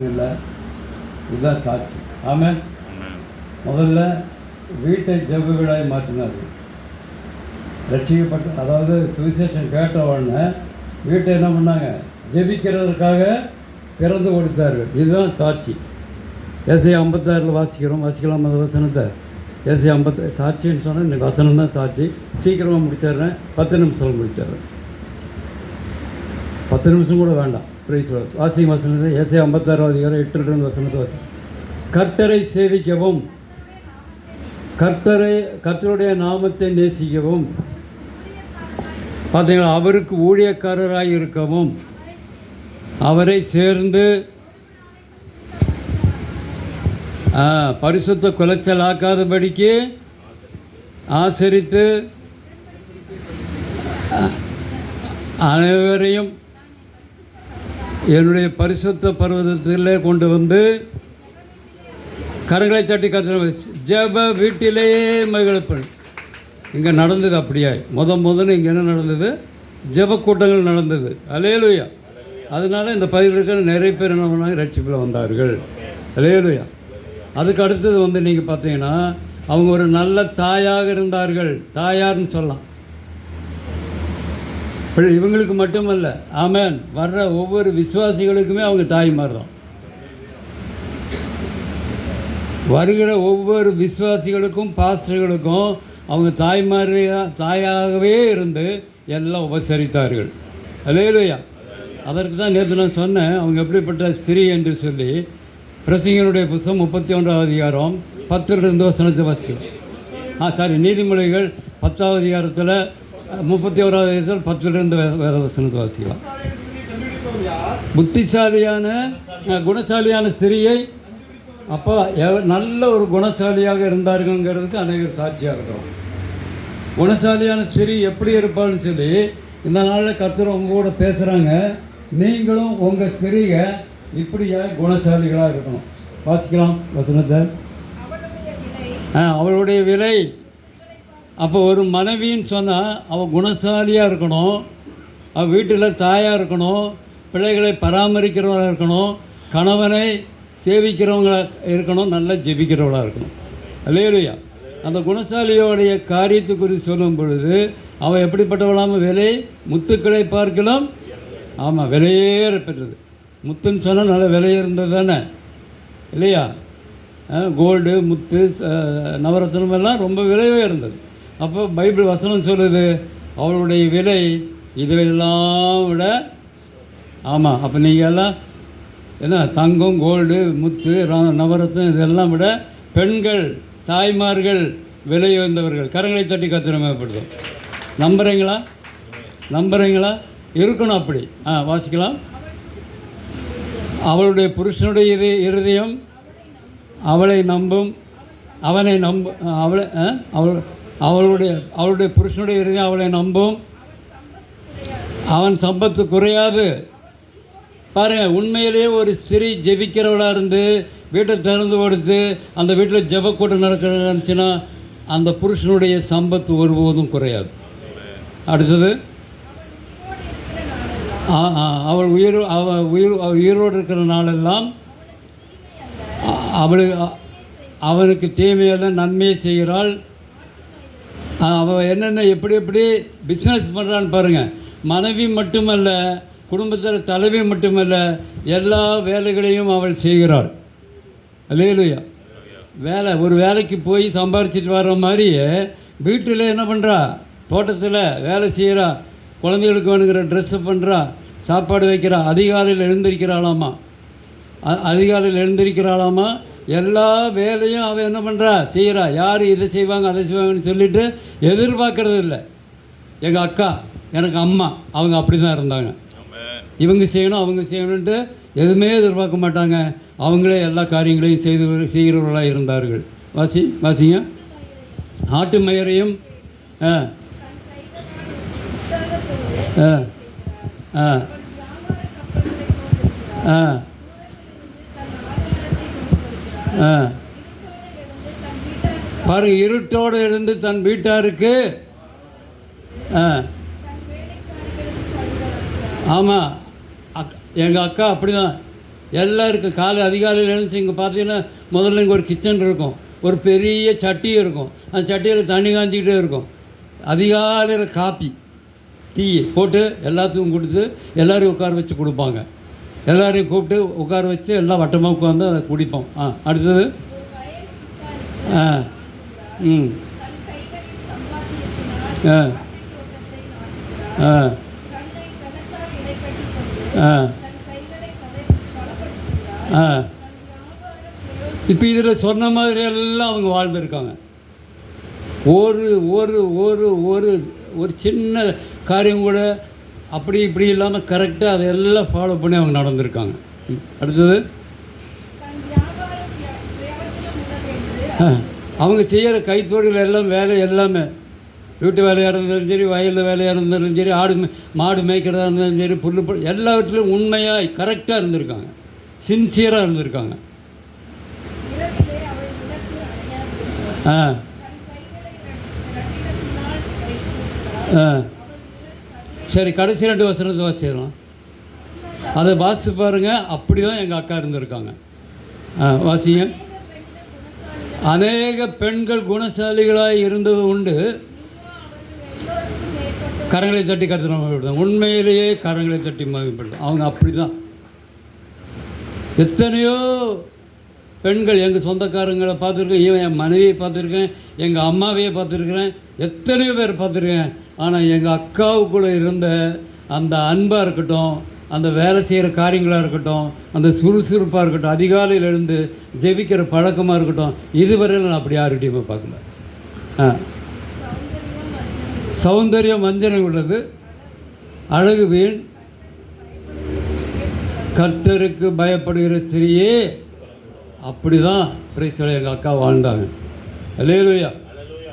இல்லை. இதுதான் சாட்சி. ஆமென். ஆமென். முதல்ல வீட்டை ஜெப வீடாய் மாற்றினார். ரட்சிக்கப்பட்ட அதாவது சுவிசேஷன் கேட்ட உடனே வீட்டை என்ன பண்ணாங்க? ஜெபிக்கிறதுக்காக திறந்து கொடுத்தார்கள். இதுதான் சாட்சி. ஏசை ஐம்பத்தாறில் வாசிக்கிறோம். வாசிக்கலாம் அந்த வசனத்தை. ஏசை ஐம்பத்து சாட்சின்னு சொன்னால் இந்த வசனம் தான் சாட்சி. சீக்கிரமாக முடிச்சிடுறேன். பத்து நிமிஷம் முடிச்சிடுறேன். பத்து நிமிஷம் கூட வேண்டாம். பிரைஸ் வாசிங் வசனத்தை ஏசை ஐம்பத்தாறு அதிகாரம் எட்டு வசனத்தை வாசி கர்த்தரை சேவிக்கவும். கர்த்தரை கர்த்தருடைய நாமத்தை நேசிக்கவும். பார்த்தீங்களா அவருக்கு ஊழியக்காரராக இருக்கவும். அவரை சேர்ந்து பரிசுத்த குலைச்சல் ஆக்காதபடிக்கு ஆசரித்து அனைவரையும் என்னுடைய பரிசுத்த பர்வதத்தில் கொண்டு வந்து கரங்களை தட்டி கருத்து ஜெப வீட்டிலேயே மகிழப்பன் இங்கே நடந்தது அப்படியே முத முதல்ல இங்கே என்ன நடந்தது? ஜெப கூட்டங்கள் நடந்தது. அலேலுயா அதனால இந்த பயிர்களுக்கு நிறைய பேர் என்ன பண்ணாங்க? ரட்சிப்பில் வந்தார்கள். அலேலுயா அதுக்கு அடுத்தது வந்து நீங்கள் பார்த்தீங்கன்னா அவங்க ஒரு நல்ல தாயாக இருந்தார்கள். தாயார்னு சொல்லலாம். இவங்களுக்கு மட்டுமல்ல. ஆமேன். வர்ற ஒவ்வொரு விசுவாசிகளுக்குமே அவங்க தாய்மார் தான் வருகிற ஒவ்வொரு விசுவாசிகளுக்கும் பாஸ்டர்களுக்கும் அவங்க தாய்மாரியா தாயாகவே இருந்து எல்லாம் உபசரித்தார்கள். அலேலுயா அதற்கு தான் நேற்று நான் சொன்னேன். அவங்க எப்படிப்பட்ட சிறி என்று சொல்லி. பிரசிங்கனுடைய புஸ்தகம் முப்பத்தி ஒன்றாவது அதிகாரம் பத்திலிருந்து வசனத்தை வாசிக்கிறோம் ஆ சாரி நீதிமொழிகள் பத்தாவது அதிகாரத்தில் முப்பத்தி ஓராவது அதிகாரத்தில் பத்திலிருந்து வேத வசனத்தை வாசிக்கலாம். புத்திசாலியான குணசாலியான ஸ்திரியை அப்போ நல்ல ஒரு குணசாலியாக இருந்தார்கள்ங்கிறதுக்கு அநேகர் சாட்சியாக இருக்கிறோம் குணசாலியான ஸ்திரீ எப்படி இருப்பாள்னு சொல்லி இந்த நாளில் கர்த்தர் உங்க கூட பேசுகிறாங்க நீங்களும் உங்கள் ஸ்திரீக இப்படியா குணசாலிகளாக இருக்கணும். வாசிக்கலாம் வசனத்தை. அவளுடைய விலை. அப்போ ஒரு மனைவின்னு சொன்னால் அவள் குணசாலியாக இருக்கணும் அவள் வீட்டில் தாயாக இருக்கணும் பிள்ளைகளை பராமரிக்கிறவங்களாக இருக்கணும் கணவனை சேவிக்கிறவங்களா இருக்கணும் நல்லா ஜெபிக்கிறவளாக இருக்கணும். இல்லையா அந்த குணசாலியோடைய காரியத்தை குறித்து சொல்லும் பொழுது அவள் எப்படிப்பட்டவளாம? விலை முத்துக்களை பார்க்கலாம். ஆமாம் விலையேற பெற்றது. முத்துன்னு சொன்னால் நல்ல விலையிருந்தது தானே. இல்லையா? கோல்டு முத்து அஹ், நவரத்னம் எல்லாம் ரொம்ப விலையே இருந்தது. அப்போ பைபிள் வசனம் சொல்லுது அவளுடைய விலை இதுவெல்லாம் விட ஆமாம் அப்போ நீங்கள் எல்லாம் என்ன தங்கம் கோல்டு முத்து நவரத்தம் இதெல்லாம் விட பெண்கள் தாய்மார்கள் விலை உயர்ந்தவர்கள். கரங்களை தட்டி கத்திரமைப்படுத்தும் நம்புறீங்களா? நம்புகிறீங்களா இருக்கணும் அப்படி. ஆ வாசிக்கலாம். அவளுடைய புருஷனுடைய இரு இருதயம் அவளை நம்பும் அவனை நம்ப அவளை ஆ? அவள் அவளுடைய அவளுடைய புருஷனுடைய இருதயம் அவளை நம்பும். அவன் சம்பத்து குறையாது. பாருங்கள் உண்மையிலேயே ஒரு ஸ்திரீ ஜெபிக்கிறவளாக இருந்து வீட்டை திறந்து கொடுத்து அந்த வீட்டில் ஜெபக்கூட்டம் நடக்கிறச்சுன்னா அந்த புருஷனுடைய சம்பத்து ஒருபோதும் குறையாது. அடுத்தது அவள் உயிர் அவ உயிர் உயிரோடு இருக்கிற நாளெல்லாம் அவளுக்கு அவனுக்கு தீமையெல்லாம் நன்மையை செய்கிறாள். அவள் என்னென்ன எப்படி எப்படி பிஸ்னஸ் பண்ணுறான்னு பாருங்கள் மனைவி மட்டுமல்ல குடும்பத்தில் தலைவி மட்டுமல்ல எல்லா வேலைகளையும் அவள் செய்கிறாள். அல்லேலுயா. வேலை ஒரு வேலைக்கு போய் சம்பாரிச்சிட்டு வர்ற மாதிரியே வீட்டில் என்ன பண்ணுறா தோட்டத்தில் வேலை செய்கிறா குழந்தைகளுக்கு வேணுங்கிற ட்ரெஸ்ஸு பண்ணுறா சாப்பாடு வைக்கிறா. அதிகாலையில் எழுந்திருக்கிறாளாமா? அ- அதிகாலையில் எழுந்திருக்கிறாளாமா? எல்லா வேலையும் அவள் என்ன பண்ணுறா செய்கிறா யார் இதை செய்வாங்க அதை செய்வாங்கன்னு சொல்லிட்டு எதிர்பார்க்கறது இல்லை. எங்கள் அக்கா எனக்கு அம்மா அவங்க அப்படி தான் இருந்தாங்க. இவங்க செய்யணும் அவங்க செய்யணுன்ட்டு எதுவுமே எதிர்பார்க்க மாட்டாங்க. அவங்களே எல்லா காரியங்களையும் செய்து செய்கிறவர்களாக இருந்தார்கள். வாசி வாசிங்க. ஆட்டு மயரையும் ஆ. ஆ ஆ. ஆ. ஆ. பாருங்க இருட்டோடு இருந்து தன் வீட்டாருக்கு. ஆ. ஆமாம் அக் எங்கள் அக்கா அப்படி தான் எல்லாம் இருக்குது காலை அதிகாலையில் எழுந்துச்சு இங்கே பார்த்தீங்கன்னா முதல்ல இங்கே ஒரு கிச்சன் இருக்கும். ஒரு பெரிய சட்டி இருக்கும். அந்த சட்டியில் தண்ணி காஞ்சிக்கிட்டே இருக்கும். அதிகாலையில் காப்பி டீ போட்டு எல்லாத்துக்கும் கொடுத்து எல்லோரும் உட்கார வச்சு கொடுப்பாங்க. எல்லாரையும் கூப்பிட்டு உட்கார வச்சு எல்லாம் வட்டமாக உட்காந்து அதை குடிப்போம். ஆ அடுத்தது? ஆ ம். ஆ ஆ. ஆ. ஆ. இப்போ இதில் சொன்ன மாதிரி எல்லாம் அவங்க வாழ்ந்துருக்காங்க. ஒரு ஒரு ஒரு ஒரு ஒரு சின்ன காரியம் கூட அப்படி இப்படி இல்லாமல் கரெக்டாக அதையெல்லாம் ஃபாலோ பண்ணி அவங்க நடந்திருக்காங்க. அடுத்தது? ஆ, அவங்க செய்கிற கைத்தொழில் எல்லாம் வேலை எல்லாமே வீட்டு வேலையாக இருந்தாலும் சரி வயலில் வேலையாக இருந்தாலும் சரி ஆடு மே- மாடு மேய்க்கிறதா இருந்தாலும் சரி புல் எல்லாவற்றிலும் உண்மையாக கரெக்டாக இருந்திருக்காங்க. சின்சியராக இருந்திருக்காங்க. ஆ. ஆ. சரி கடைசி ரெண்டு வசனத்தை வாசிக்கிறோம். அதை வாசித்து பாருங்கள் அப்படி தான் எங்கள் அக்கா இருந்திருக்காங்க. வாசிங்க. அநேக பெண்கள் குணசாலிகளாக இருந்தது உண்டு. கரங்களை தட்டி கருத்து உண்மையிலேயே கரங்களை தட்டி மகிழ்ப்படுத்தும் அவங்க அப்படி தான் எத்தனையோ பெண்கள் எங்கள் சொந்தக்காரங்களை பார்த்துருக்கேன். இவன் என் மனைவியை பார்த்துருக்கேன். எங்கள் அம்மாவையே பார்த்துருக்குறேன். எத்தனையோ பேர் பார்த்துருக்கேன். ஆனால் எங்கள் அக்காவுக்குள்ளே இருந்த அந்த அன்பாக இருக்கட்டும் அந்த வேலை செய்கிற காரியங்களாக இருக்கட்டும் அந்த சுறுசுறுப்பாக இருக்கட்டும் அதிகாலையில் இருந்து ஜெபிக்கிற பழக்கமாக இருக்கட்டும் இதுவரையில் நான் அப்படி யாருக்கிட்டையுமே பார்க்கல. ஆ. சௌந்தரியம் வஞ்சனை உள்ளது. அழகு வீண். கர்த்தருக்கு பயப்படுகிற ஸ்திரியே. அப்படி தான் பிரைஸ்ல எங்கள் அக்கா வாழ்ந்தாங்க. இல்லையா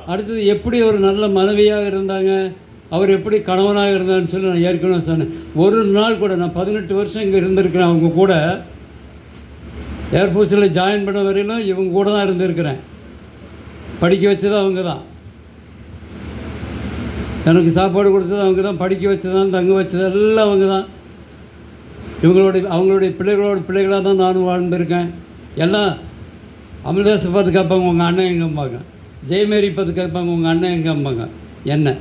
அடுத்தது எப்படி ஒரு நல்ல மனைவியாக இருந்தாங்க அவர் எப்படி கணவனாக இருந்தார்னு சொல்லி நான் ஏற்கனவே சொன்னேன். ஒரு நாள் கூட நான் பதினெட்டு வருஷம் இங்கே இருந்திருக்கிறேன் அவங்க கூட. ஏர்ஃபோர்ஸில் ஜாயின் பண்ண வரையிலும் இவங்க கூட தான் இருந்திருக்கிறேன். படிக்க வச்சது அவங்க தான். எனக்கு சாப்பாடு கொடுத்தது அவங்க தான் படிக்க வச்சதான் தங்க வச்சது எல்லாம் அவங்க தான். இவங்களுடைய அவங்களுடைய பிள்ளைகளோட பிள்ளைகளாக தான் நானும் வாழ்ந்திருக்கேன். எல்லாம் அமிர்தாஸை பார்த்து கேட்பாங்க உங்கள் அண்ணன் எங்கள் எங்கம்பாங்க ஜெயமேரி பார்த்து கேட்பாங்க உங்கள் அண்ணன் எங்கம்பாங்க என்ன?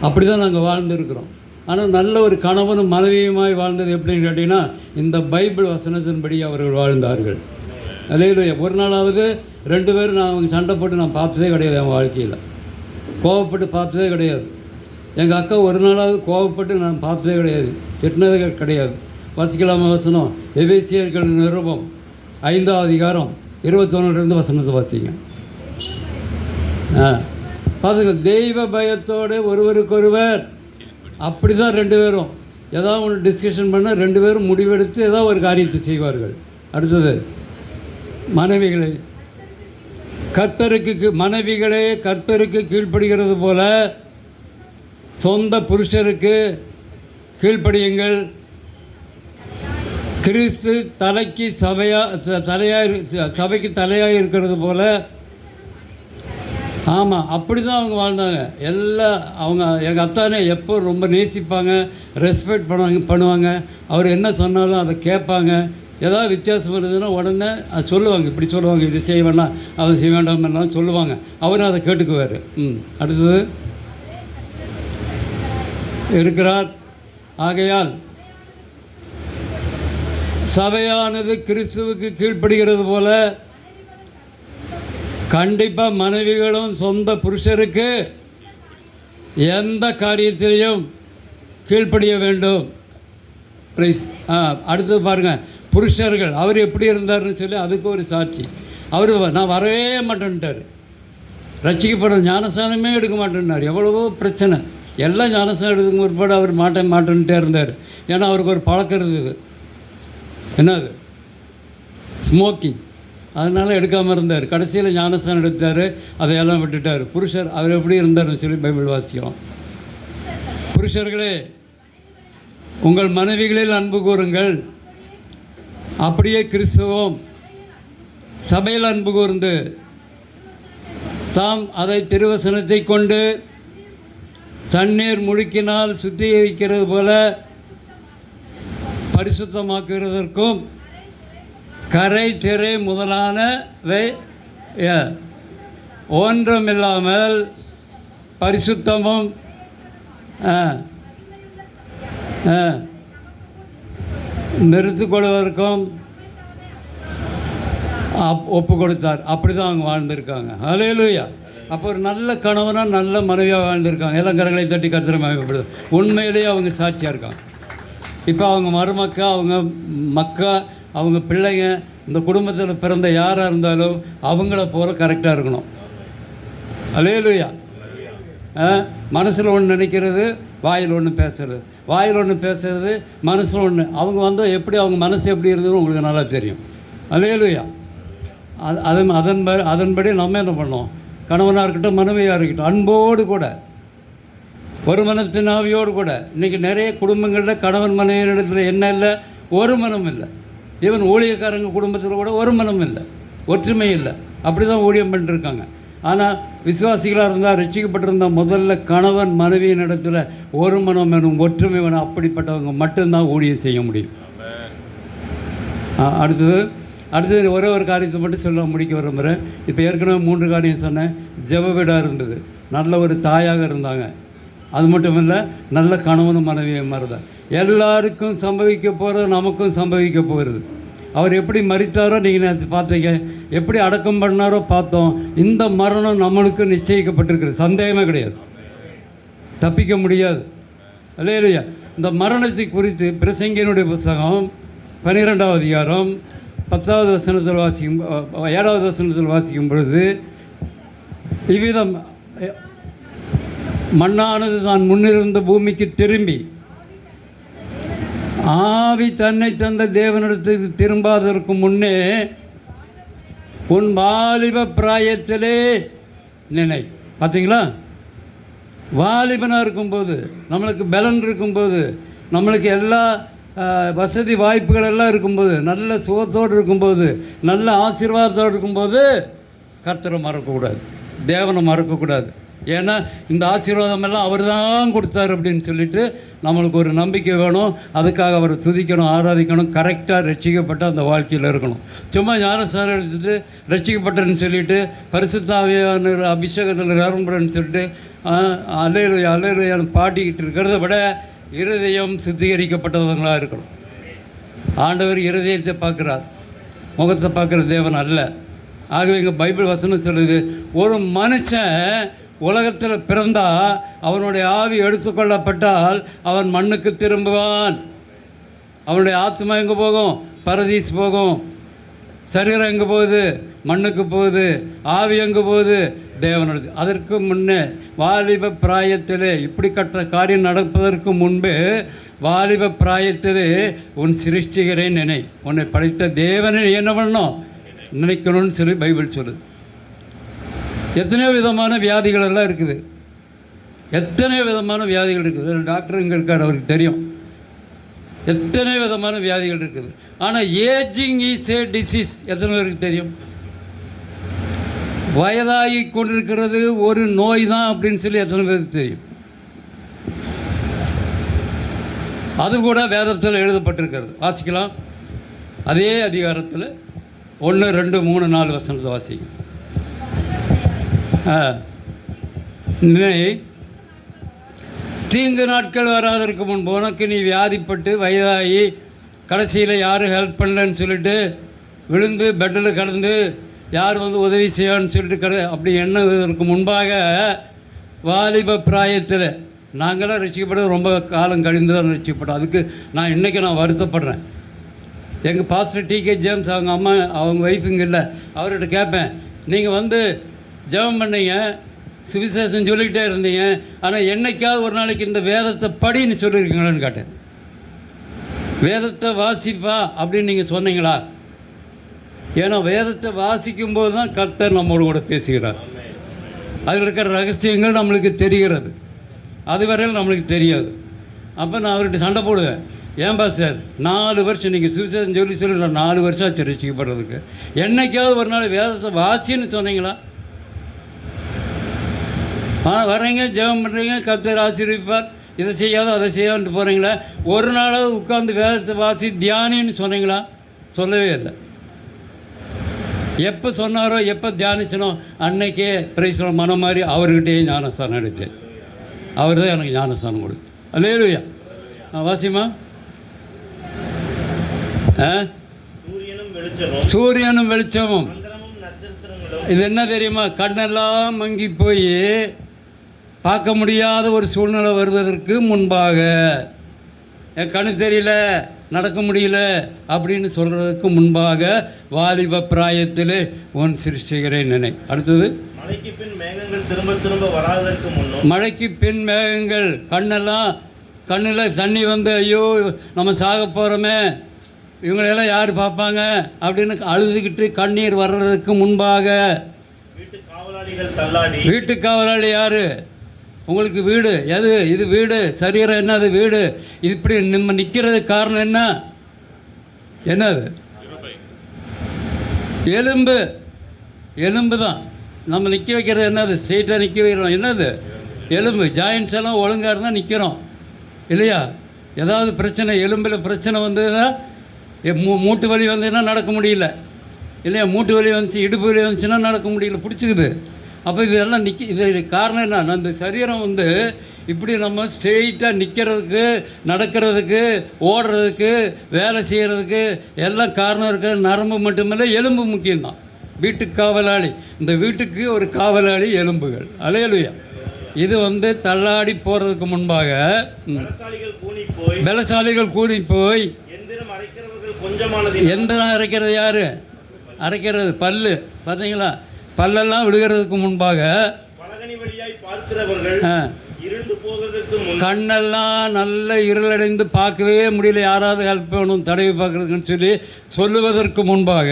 அப்படி தான் நாங்கள் வாழ்ந்துருக்கிறோம். ஆனால் நல்ல ஒரு கணவனும் மனைவியுமாய் வாழ்ந்தது எப்படின்னு கேட்டிங்கன்னா இந்த பைபிள் வசனத்தின்படி அவர்கள் வாழ்ந்தார்கள். அலையில ஒரு நாளாவது ரெண்டு பேரும் நான் அவங்க சண்டை போட்டு நான் பார்த்ததே கிடையாது என் வாழ்க்கையில். கோவப்பட்டு பார்த்ததே கிடையாது. எங்கள் அக்கா ஒரு நாளாவது கோவப்பட்டு நான் பார்த்ததே கிடையாது. திட்டினதே கிடையாது. வாசிக்கலாமா வசனம்? எபேசியர்கள் நிருபம். ஐந்தாவது அதிகாரம் இருபத்தொன்னுலேருந்து வசனத்தை வாசிங்க. ஆ. தெய்வ பயத்தோடு ஒருவருக்கொருவர். அப்படி தான் ரெண்டு பேரும். ஏதாவது ஒன்று டிஸ்கஷன் பண்ணால் ரெண்டு பேரும் முடிவெடுத்து ஏதாவது ஒரு காரியத்தை செய்வார்கள். அடுத்தது மனைவிகளை. கர்த்தருக்கு கீ- மனைவிகளே கர்த்தருக்கு கீழ்ப்படுகிறது போல சொந்த புருஷருக்கு கீழ்ப்படியுங்கள். கிறிஸ்து தலைக்கு சபையா ச- தலையாக சபைக்கு தலையாக இருக்கிறது போல ஆமாம் அப்படி தான் அவங்க வாழ்ந்தாங்க. எல்லாம் அவங்க எங்கள் அத்தானே எப்போ ரொம்ப நேசிப்பாங்க ரெஸ்பெக்ட் பண்ணுவாங்க பண்ணுவாங்க. அவர் என்ன சொன்னாலும் அதை கேட்பாங்க. ஏதாவது வித்தியாசம் இருந்ததுன்னா உடனே அது சொல்லுவாங்க. இப்படி சொல்லுவாங்க இது செய்ய வேண்டாம் அதை செய்ய வேண்டாம் சொல்லுவாங்க. அவரும் அதை கேட்டுக்குவார். ம் அடுத்தது. இருக்கிறார். ஆகையால் சபையானது கிறிஸ்துவுக்கு கீழ்ப்படுகிறது போல கண்டிப்பாக மனைவிகளும் சொந்த புருஷருக்கு எந்த காரியத்திலையும் கீழ்ப்படிய வேண்டும். ஆ அடுத்தது பாருங்கள் புருஷர்கள் அவர் எப்படி இருந்தாருன்னு சொல்லி அதுக்கு ஒரு சாட்சி. அவர் நான் வரவே மாட்டேன்ட்டார். ரசிக்கப்படும் ஞானசானமே எடுக்க மாட்டேன்னார் எவ்வளவோ பிரச்சனை. எல்லாம் ஞானசானம் எடுக்கும் பிற்பாடு அவர் மாட்ட மாட்டேன்ட்டே இருந்தார். ஏன்னா அவருக்கு ஒரு பழக்கம் இருந்தது. என்னது? ஸ்மோக்கிங் அதனால் எடுக்காமல் இருந்தார். கடைசியில் ஞானஸ்தானம் எடுத்தார். அதையெல்லாம் விட்டுட்டார். புருஷர் அவர் எப்படி இருந்தார்னு சொல்லி பைபிள் வாசிக்கிறோம் புருஷர்களே உங்கள் மனைவிகளில் அன்பு கூறுங்கள். அப்படியே கிறிஸ்துவம் சபையில் அன்பு கூர்ந்து தாம் அதை திருவசனத்தை கொண்டு தண்ணீர் முழுக்கினால் சுத்திகரிக்கிறது போல பரிசுத்தமாக்குறதற்கும் கரை திரை முதலானவை ஒன்றுமில்லாமல் பரிசுத்தமும் அஹ், கொள்வதற்கும் அப் ஒப்பு கொடுத்தார் அப்படி தான் அவங்க வாழ்ந்திருக்காங்க. அலையலூயா அப்போ ஒரு நல்ல கணவனாக நல்ல மனைவியாக வாழ்ந்திருக்காங்க. எல்லாம் கரங்களை தட்டி கருத்துறமைப்படுது உண்மையிலேயே அவங்க சாட்சியாக இருக்காங்க. இப்போ அவங்க மருமக்கா அவங்க மக்கா அவங்க பிள்ளைங்க இந்த குடும்பத்தில் பிறந்த யாராக இருந்தாலும் அவங்கள போல கரெக்டாக இருக்கணும். அலேலுயா மனசில் ஒன்று நினைக்கிறது வாயில் ஒன்று பேசுறது. வாயில் ஒன்று பேசுறது மனசில் ஒன்று அவங்க வந்து எப்படி அவங்க மனசு எப்படி இருந்ததுன்னு உங்களுக்கு நல்லா தெரியும். அலேலுயா அது அதன் அதன் ப- அதன்படி நம்ம என்ன பண்ணோம் கணவனாக இருக்கட்டும் மனைவியாக இருக்கட்டும் அன்போடு கூட ஒரு மனத்தின் ஆவியோடு கூட இன்றைக்கி நிறைய குடும்பங்களில் கணவன் மனைவியிடத்தில் என்ன இல்லை ஒரு மனம் இல்லை. ஈவன் ஊழியக்காரங்க குடும்பத்தில் கூட ஒரு மனம் இல்லை ஒற்றுமை இல்லை. அப்படி தான் ஊழியம் பண்ணிட்டுருக்காங்க ஆனால் விசுவாசிகளாக இருந்தால் ரட்சிக்கப்பட்டிருந்த முதல்ல கணவன் மனைவியின் இடத்துல ஒரு மனம் வேணும் ஒற்றுமை வேணும். அப்படிப்பட்டவங்க மட்டும்தான் ஊழியம் செய்ய முடியும். அடுத்தது அடுத்தது ஒரே ஒரு காரியத்தை மட்டும் சொல்ல முடிக்க விரும்புகிறேன் இப்போ ஏற்கனவே மூன்று காரியம் சொன்னேன். ஜெப வீடாக இருந்தது. நல்ல ஒரு தாயாக இருந்தாங்க. அது மட்டும் இல்லை நல்ல கணவனும் மனைவியும் மாதிரி தான் எல்லாருக்கும் சம்பவிக்க போகிறது நமக்கும் சம்பவிக்க போகிறது அவர் எப்படி மறித்தாரோ நீங்கள் நான் பார்த்தீங்க. எப்படி அடக்கம் பண்ணாரோ பார்த்தோம். இந்த மரணம் நம்மளுக்கு நிச்சயிக்கப்பட்டிருக்கிறது. சந்தேகமே கிடையாது. தப்பிக்க முடியாது. இல்லையா இந்த மரணத்தை குறித்து பிரசங்கியனுடைய புஸ்தகம் பன்னிரெண்டாவது அதிகாரம் பத்தாவது வசனத்தில் வாசிக்கும் ஏழாவது வசனத்தில் வாசிக்கும் பொழுது இவ்விதம் மண்ணானது தான் முன்னிருந்த பூமிக்கு திரும்பி ஆவி தன்னை தந்த தேவனிடத்துக்கு திரும்பாததற்கு முன்னே உன் வாலிப பிராயத்திலே நினை பார்த்தீங்களா வாலிபனாக இருக்கும்போது நம்மளுக்கு பலன் இருக்கும்போது நம்மளுக்கு எல்லா வசதி வாய்ப்புகள் எல்லாம் இருக்கும்போது நல்ல சுகத்தோடு இருக்கும்போது நல்ல ஆசீர்வாதத்தோடு இருக்கும்போது கர்த்தரை மறக்கக்கூடாது. தேவனை மறக்கக்கூடாது. ஏன்னா இந்த ஆசீர்வாதமெல்லாம் அவர் தான் கொடுத்தார் அப்படின்னு சொல்லிட்டு நம்மளுக்கு ஒரு நம்பிக்கை வேணும். அதுக்காக அவரை துதிக்கணும் ஆராதிக்கணும் கரெக்டாக ரட்சிக்கப்பட்ட அந்த வாழ்க்கையில் இருக்கணும். சும்மா ஞானசாரம் எடுத்துட்டு ரட்சிக்கப்பட்டேன்னு சொல்லிட்டு பரிசுத்தாவியான அபிஷேகத்தில் நிரம்புறேன்னு சொல்லிட்டு அலையில அலையிலையான பாடிக்கிட்டு இருக்கிறத விட இருதயம் சுத்திகரிக்கப்பட்டவங்களாக இருக்கணும். ஆண்டவர் இருதயத்தை பார்க்குறார். முகத்தை பார்க்குற தேவன் அல்ல. ஆகவே இங்கே பைபிள் வசனம் சொல்லுது ஒரு மனுஷன் உலகத்தில் பிறந்தால் அவனுடைய ஆவி எடுத்துக்கொள்ளப்பட்டால் அவன் மண்ணுக்கு திரும்புவான். அவனுடைய ஆத்மா எங்கே போகும்? பரதீஸ் போகும். சரீரம் எங்கே போகுது? மண்ணுக்கு போகுது. ஆவி எங்கே போகுது? தேவனோட அதற்கு முன்னே வாலிப பிராயத்திலே இப்படி கட்ட காரியம் நடப்பதற்கு முன்பு வாலிப பிராயத்திலே உன் சிருஷ்டிகரை நினை. உன்னை படைத்த தேவனை என்ன பண்ணும் நினைக்கணும்னு சொல்லி பைபிள் சொல்லுது. எத்தனையோ விதமான வியாதிகள் எல்லாம் இருக்குது. எத்தனை விதமான வியாதிகள் இருக்குது. டாக்டர் இங்கே இருக்கார் அவருக்கு தெரியும். எத்தனை விதமான வியாதிகள் இருக்குது. ஆனால் ஏஜிங் இஸ் ஏ டிசீஸ். எத்தனை பேருக்கு தெரியும்? வயதாகி கொண்டிருக்கிறது ஒரு நோய் தான் அப்படின்னு சொல்லி எத்தனை பேருக்கு தெரியும்? அது கூட வேதத்தில் எழுதப்பட்டிருக்கிறது. வாசிக்கலாம். அதே அதிகாரத்தில் ஒன்று ரெண்டு மூணு நாலு வசனத்தை வாசிக்கும் நினை தீங்கு நாட்கள் வராதற்கு முன்பு உனக்கு நீ வியாதிப்பட்டு வயதாகி கடைசியில் யாரும் ஹெல்ப் பண்ணலன்னு சொல்லிட்டு விழுந்து பெட்டில் கடந்து யார் வந்து உதவி செய்யான்னு சொல்லிட்டு கட அப்படி எண்ணுவதற்கு முன்பாக வாலிப பிராயத்தில் நாங்களாம் ரசிக்கப்பட்டது ரொம்ப காலம் கழிந்து தான் ரசிக்கப்பட்டோம் அதுக்கு நான் இன்றைக்கி நான் வருத்தப்படுறேன். எங்கள் பாஸ்டர் டி கே ஜேம்ஸ் அவங்க அம்மா அவங்க ஒய்ஃப் இங்கே இல்லை. அவர்கிட்ட கேட்பேன் நீங்கள் வந்து ஜெபம் பண்ணீங்க சுவிசேஷம் சொல்லிக்கிட்டே இருந்தீங்க ஆனால் என்னைக்காவது ஒரு நாளைக்கு இந்த வேதத்தை படின்னு சொல்லியிருக்கீங்களான்னு கேட்டேன். வேதத்தை வாசிப்பா அப்படின்னு நீங்கள் சொன்னீங்களா? ஏன்னா வேதத்தை வாசிக்கும்போது தான் கர்த்தர் நம்மளோட கூட பேசுகிறார். அதில் இருக்கிற ரகசியங்கள் நம்மளுக்கு தெரிகிறது. அதுவரையில் நம்மளுக்கு தெரியாது. அப்போ நான் அவர்கிட்ட சண்டை போடுவேன். ஏன்பா சார் நாலு வருஷம் நீங்கள் சுவிசேஷம் சொல்லி சொல்லி நாலு வருஷம் ஆச்சு ரசிக்கப்படுறதுக்கு. என்னைக்காவது ஒரு நாள் வேதத்தை வாசின்னு சொன்னீங்களா? ஆ வர்றீங்க ஜெபம் பண்ணுறீங்க கர்த்தர் ஆசீர்விப்பார் இதை செய்யாத அதை செய்யாதுன்ட்டு போகிறீங்களா ஒரு நாளாவது உட்காந்து வேதத்தை வாசி தியானின்னு சொன்னீங்களா? சொல்லவே இல்லை. எப்போ சொன்னாரோ எப்போ தியானிச்சனோ அன்னைக்கே பிரைஸ்வர மனம் மாதிரி அவர்கிட்டயே ஞானஸ்தானம் எடுத்தேன். அவர் தான் எனக்கு ஞானஸ்தானம் கொடுத்து அல்லேலுயா வாசிமா சூரியனும் வெளிச்சமும் இது என்ன தெரியுமா? கண்ணெல்லாம் மங்கி போய் பார்க்க முடியாத ஒரு சூழ்நிலை வருவதற்கு முன்பாக என் கண்ணு தெரியல நடக்க முடியல அப்படின்னு சொல்கிறதுக்கு முன்பாக வாலிப பிராயத்தில் உன் சிருஷ்டிகரை நினை. அடுத்தது? மழைக்கு பின் மேகங்கள் திரும்ப திரும்ப வராததற்கு முன்னும் மழைக்கு பின் மேகங்கள் கண்ணெல்லாம் கண்ணில் தண்ணி வந்து ஐயோ நம்ம சாக போகிறோமே இவங்களையெல்லாம் யார் பார்ப்பாங்க? அப்படின்னு அழுதுகிட்டு கண்ணீர் வர்றதுக்கு முன்பாக வீட்டு காவலாளிகள் தள்ளாடி வீட்டு காவலாளி யார்? உங்களுக்கு வீடு. எது? இது வீடு. சரீரம் என்னது? வீடு. இப்படி நம்ம நிற்கிறதுக்கு காரணம் என்ன? என்னது? எலும்பு. எலும்பு தான். நம்ம நிற்க வைக்கிறது என்னது? ஸ்ட்ரெயிட்டாக நிற்க வைக்கிறோம். என்னது? எலும்பு. ஜாயின்ஸ் எல்லாம் ஒழுங்காக இருந்தால் நிற்கிறோம் இல்லையா? ஏதாவது பிரச்சனை எலும்பில் பிரச்சனை வந்ததுன்னா மூ மூட்டு வலி வந்ததுன்னா நடக்க முடியல. இல்லையா? மூட்டு வலி வந்துச்சு இடுப்பு வலி வந்துச்சுன்னா நடக்க முடியல. பிடிச்சிக்குது. அப்போ இதெல்லாம் நிற்க இது காரணம் என்ன அந்த சரீரம் வந்து இப்படி நம்ம ஸ்ட்ரெயிட்டாக நிற்கிறதுக்கு நடக்கிறதுக்கு ஓடுறதுக்கு வேலை செய்கிறதுக்கு எல்லாம் காரணம் இருக்குது நரம்பு மட்டுமில்லை எலும்பு முக்கியம்தான். வீட்டுக்கு காவலாளி. இந்த வீட்டுக்கு ஒரு காவலாளி எலும்புகள். அலையலுயா. இது வந்து தள்ளாடி போகிறதுக்கு முன்பாக பலசாலிகள் கூடி போய் எந்திரம் எந்த அரைக்கிறது யார்? அரைக்கிறது பல்லு. பார்த்தீங்களா பல்லெல்லாம் விழுகிறதுக்கு முன்பாக கண்ணெல்லாம் நல்ல இருளடைந்து பார்க்கவே முடியல. யாராவது ஹெல்ப் வேணும் தடவி பார்க்குறதுக்குன்னு சொல்லி சொல்லுவதற்கு முன்பாக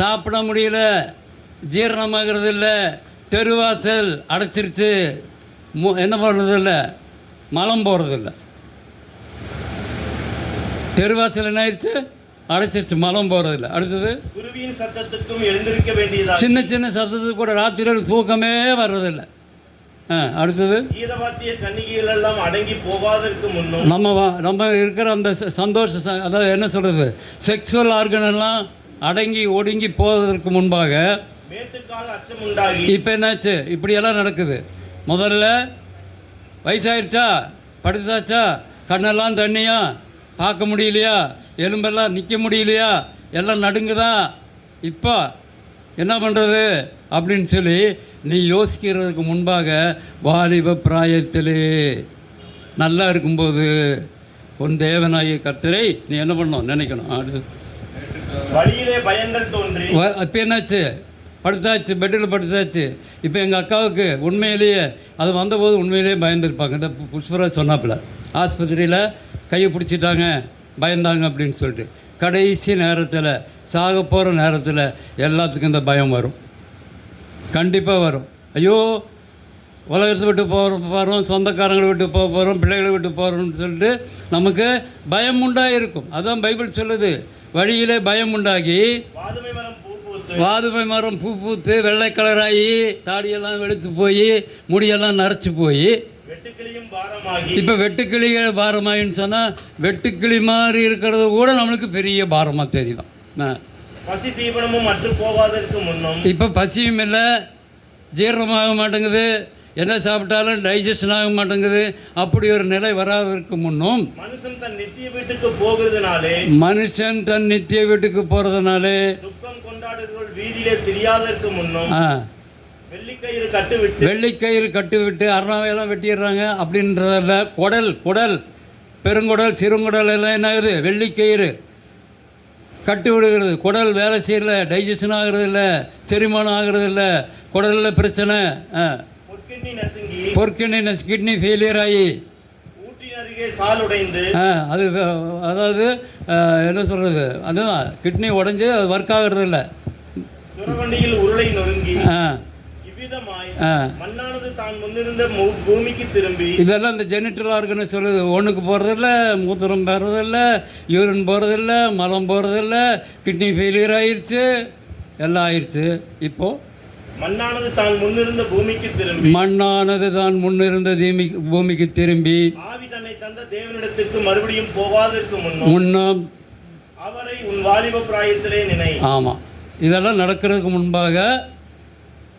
சாப்பிட முடியல. ஜீரணமாகிறது இல்லை தெருவாசல் அடைச்சிருச்சு. என்ன பண்ணுறதில்ல மலம் போகிறதில்ல தெருவாசல் என்ன ஆயிடுச்சு அடைச்சிருச்சு மலம் போகிறதில்ல அடுத்தது குருவியின் சத்தத்துக்கும் எழுந்திருக்க வேண்டியதாக சின்ன சின்ன சத்தத்துக்கு கூட ராத்திரியில் தூக்கமே வர்றதில்லை. அடுத்தது கீதவாத்திய கன்னிகைகள் எல்லாம் அடங்கி போகாதற்கு முன்னும் நம்ம நம்ம இருக்கிற அந்த சந்தோஷ அதாவது என்ன சொல்கிறது செக்ஸுவல் ஆர்கன் எல்லாம் அடங்கி ஒடுங்கி போவதற்கு முன்பாக மேட்டுக்காக அச்சம் உண்டாகி இப்போ என்னாச்சு? இப்படியெல்லாம் நடக்குது. முதல்ல வயசாயிருச்சா? படுத்தாச்சா? கண்ணெல்லாம் தண்ணியா? பார்க்க முடியலையா? எலும்பெல்லாம் நிற்க முடியலையா? எல்லாம் நடுங்குதா? இப்போ என்ன பண்ணுறது அப்படின்னு சொல்லி நீ யோசிக்கிறதுக்கு முன்பாக வாலிப பிராயத்திலே நல்லா இருக்கும்போது உன் தேவனாகிய கர்த்தரை நீ என்ன பண்ணணும்? நினைக்கணும். தோன்றி. இப்போ என்னாச்சு? படுத்தாச்சு பெட்டில் படுத்தாச்சு. இப்போ எங்கள் அக்காவுக்கு உண்மையிலேயே அது வந்தபோது உண்மையிலேயே பயந்துருப்பாங்க. இந்த புஷ்பராஜ் சொன்னாப்புல ஆஸ்பத்திரியில் கையை பிடிச்சிட்டாங்க பயந்தாங்க அப்படின்னு சொல்லிட்டு. கடைசி நேரத்தில் சாக போகிற நேரத்தில் எல்லாத்துக்கும் இந்த பயம் வரும். கண்டிப்பாக வரும். ஐயோ உலகத்தை விட்டு போகிறோம் போகிறோம் சொந்தக்காரங்களை விட்டு போக போகிறோம் பிள்ளைகளை விட்டு போகிறோம்னு சொல்லிட்டு நமக்கு பயம் உண்டாயிருக்கும். அதான் பைபிள் சொல்லுது. வழியிலே பயம் உண்டாகி வாதுமை மரம் பூ பூத்து. வெள்ளை கலராகி தாடியெல்லாம் வெளுத்து போய் முடியெல்லாம் நரைச்சி போய் இப்போ வெட்டுக்கிளிகள் பாரமாயின்னு சொன்னால் வெட்டுக்கிளி மாதிரி இருக்கிறது கூட நம்மளுக்கு பெரிய பாரமாக தெரியும். பசி தீபனமும் அற்று போகாதற்கு முன்னும். இப்போ பசியும் இல்லை ஜீரணமாக மாட்டேங்குது என்ன சாப்பிட்டாலும் டைஜஷன் ஆக மாட்டேங்குது அப்படி ஒரு நிலை வராததற்கு முன்னும் மனுஷன் தன் நித்திய வீட்டுக்கு போகிறதுனாலே மனுஷன் தன் நித்திய வீட்டுக்கு போகிறதுனாலே துக்கம் கொண்டாடுகிறவர்கள் வீதியிலே தெரியாதற்கு முன்னும் வெள்ளிக்கயிறு கட்டுவிட்டு அருணாவையெல்லாம் வெட்டிடுறாங்க அப்படின்றதில்ல குடல் குடல் பெருங்குடல் சிறுங்குடல் எல்லாம் என்ன ஆகுது? வெள்ளிக்கயிறு கட்டு விடுகிறது. குடல் வேலை செய்யல டைஜஷன் ஆகிறது இல்லை செரிமானம் ஆகிறது இல்லை குடலில் பிரச்சனை பொற்கிண்ணி கிட்னி ஃபெயிலியர் ஆகி. அது அதாவது என்ன சொல்கிறது அதுதான் கிட்னி உடஞ்சி அது ஒர்க் ஆகிறது இல்லை உருளை நொறுங்கி இதெல்லாம் இந்த ஜெனிட்டல் ஆர்கன் சொல்லுது. ஒன்றுக்கு போகிறதில்ல மூத்திரம் போகிறதில்ல யூரின் போகிறதில்ல மலம் போகிறதில்ல கிட்னி ஃபெயிலியர் ஆயிடுச்சு எல்லாம் ஆயிடுச்சு இப்போது மண்ணானது தான் முன்னிருந்த பூமிக்கு திரும்பி மண்ணானது தான் முன்னிருந்த பூமிக்கு திரும்பி ஆவி தன்னை தந்த தேவனிடத்திற்கு மறுபடியும் போகாதற்கு முன்னும் முன்னம் அவரை உன் வாலிப பிராயத்திலே நினை. ஆமாம் இதெல்லாம் நடக்கிறதுக்கு முன்பாக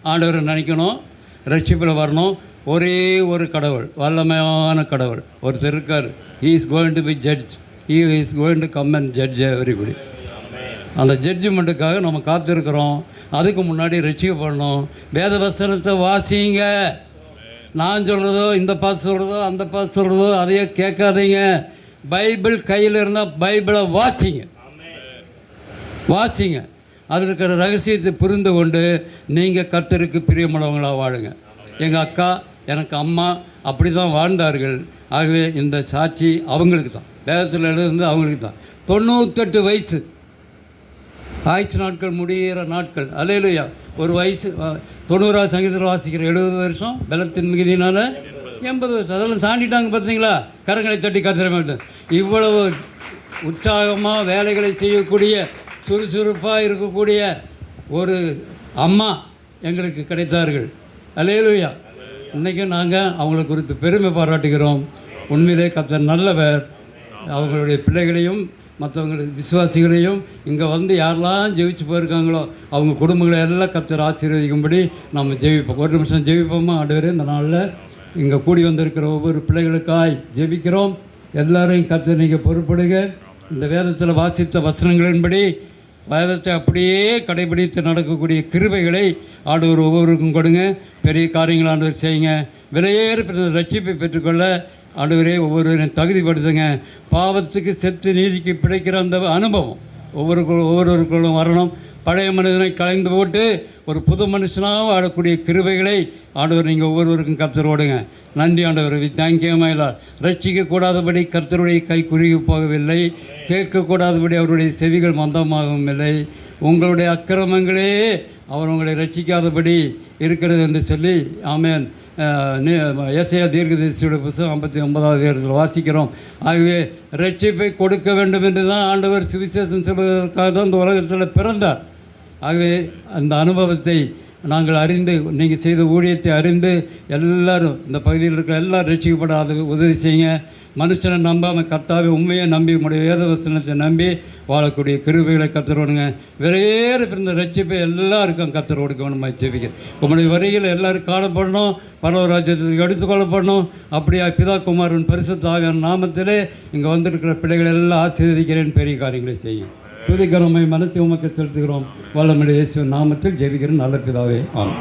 ஆண்டவரை நினைக்கணும் ரட்சிப்பில் வரணும். ஒரே ஒரு கடவுள் வல்லமையான கடவுள். ஒருத்தர் இருக்கார். He is going to be judge he is going to come and judge everybody அந்த ஜட்ஜ்மெண்ட்டுக்காக நம்ம காத்திருக்கிறோம். அதுக்கு முன்னாடி ரசிக்கப்படணும் வேத வசனத்தை வாசிங்க. நான் சொல்கிறதோ இந்த பாஸ் சொல்கிறதோ அந்த பாஸ் சொல்கிறதோ அதையே கேட்காதீங்க. பைபிள் கையில் இருந்தால் பைபிளை வாசிங்க. வாசிங்க. அதில் இருக்கிற ரகசியத்தை புரிந்து கொண்டு நீங்கள் கர்த்தருக்கு பிரியமுள்ளவங்களாக வாழுங்க. எங்கள் அக்கா எனக்கு அம்மா அப்படி தான் வாழ்ந்தார்கள். ஆகவே இந்த சாட்சி அவங்களுக்கு தான். வேதத்தில் எழுதுந்து அவங்களுக்கு தான். தொண்ணூத்தெட்டு வயசு. ஆயுசு நாட்கள் முடிகிற நாட்கள். அலையிலையா ஒரு வயசு தொண்ணூறா தொண்ணூறாவது சங்கீதத்தில் வாசிக்கிற எழுபது வருஷம் பலத்தின் மிகுதினால எண்பது வருஷம். அதெல்லாம் தாண்டிட்டாங்க பார்த்தீங்களா கரங்களை தட்டி கத்திர வேண்டும் இவ்வளவு உற்சாகமாக வேலைகளை செய்யக்கூடிய சுறுசுறுப்பாக இருக்கக்கூடிய ஒரு அம்மா எங்களுக்கு கிடைத்தார்கள். அலையலுயா இன்றைக்கும் நாங்கள் அவங்களை குறித்து பெருமை பாராட்டுகிறோம். உண்மையிலே கத்தர் நல்லவர். அவங்களுடைய பிள்ளைகளையும் மற்றவங்களுக்கு விசுவாசிகளையும் இங்கே வந்து யாரெல்லாம் ஜெயிச்சு போயிருக்காங்களோ அவங்க குடும்பங்களை எல்லாம் கத்தர் ஆசீர்வதிக்கும்படி நம்ம ஜெபிப்போம் ஒரு நிமிஷம் ஜெயிப்போமா ஆண்டவரே? இந்த நாளில் இங்கே கூடி வந்திருக்கிற ஒவ்வொரு பிள்ளைகளுக்காய் ஜெபிக்கிறோம். எல்லாரையும் கத்தர் நீங்கள் பொறுப்படுங்க. இந்த வேதத்தில் வாசித்த வசனங்களின்படி வேதத்தை அப்படியே கடைபிடித்து நடக்கக்கூடிய கிருபைகளை ஆண்டவர் ஒவ்வொருவருக்கும் கொடுங்க. பெரிய காரியங்கள் ஆண்டவர் செய்யுங்க. விலையேறு பிறந்த ரட்சிப்பை பெற்றுக்கொள்ள ஆண்டவரே ஒவ்வொருவரையும் தகுதிப்படுத்துங்க. பாவத்துக்கு செத்து நீதிக்கு பிழைக்கிற அந்த அனுபவம் ஒவ்வொரு ஒவ்வொருவருக்குள்ளும் வரணும். பழைய மனிதனை கலைந்து போட்டு ஒரு புது மனுஷனாக வாழக்கூடிய கிருவைகளை ஆண்டவர் நீங்கள் ஒவ்வொருவருக்கும் கர்த்தரோடுங்க நன்றி ஆண்டவர். வி தேங்க்யூ மயிலார் ரட்சிக்கக்கூடாதபடி கர்த்தருடைய கை குறுகி போகவில்லை. கேட்கக்கூடாதபடி அவருடைய செவிகள் மந்தமாகவும் இல்லை. உங்களுடைய அக்கிரமங்களே அவர் உங்களை ரட்சிக்காதபடி இருக்கிறது என்று சொல்லி ஆமேன். ஏசையா தீர்க்கதரிசியோட புத்தகம் ஐம்பத்தி ஒன்பதாவது இடத்தில் வாசிக்கிறோம். ஆகவே ரட்சிப்பை கொடுக்க வேண்டும் என்று தான் ஆண்டவர் சுவிசேஷம் சொல்வதற்காக தான் இந்த உலகத்தில் பிறந்தார். ஆகவே அந்த அனுபவத்தை நாங்கள் அறிந்து நீங்கள் செய்த ஊழியத்தை அறிந்து எல்லாரும் இந்த பகுதியில் இருக்கிற எல்லாரும் ரட்சிக்கப்பட உதவி செய்யுங்க. மனுஷனை நம்பாமல் கர்த்தாவை உண்மையை நம்பி உங்களுடைய வேத வசனத்தை நம்பி வாழக்கூடிய கிருபைகளை கத்தரோடுங்க வேறு பிறந்த ரட்சிப்பை எல்லாருக்கும் கத்தர் கொடுக்க ஜெபிக்கிறேன் உங்களுடைய வரிகள் எல்லாரும் காணப்படணும் பரவராஜ்யத்துக்கு எடுத்துக்கொள்ளப்படணும் அப்படியா பிதா குமாரன் பரிசு ஆவியான நாமத்திலே இங்கே வந்திருக்கிற பிள்ளைகள் எல்லாம் ஆசீர்வதிக்கிறேன். பெரிய காரியங்களை செய்யும் துதிக்கிறோமை மனத்தை உமக்கு செலுத்துகிறோம். வல்லமுடைய இயேசு நாமத்தில் ஜெபிக்கிறேன் நல்ல பிதாவே ஆமாம்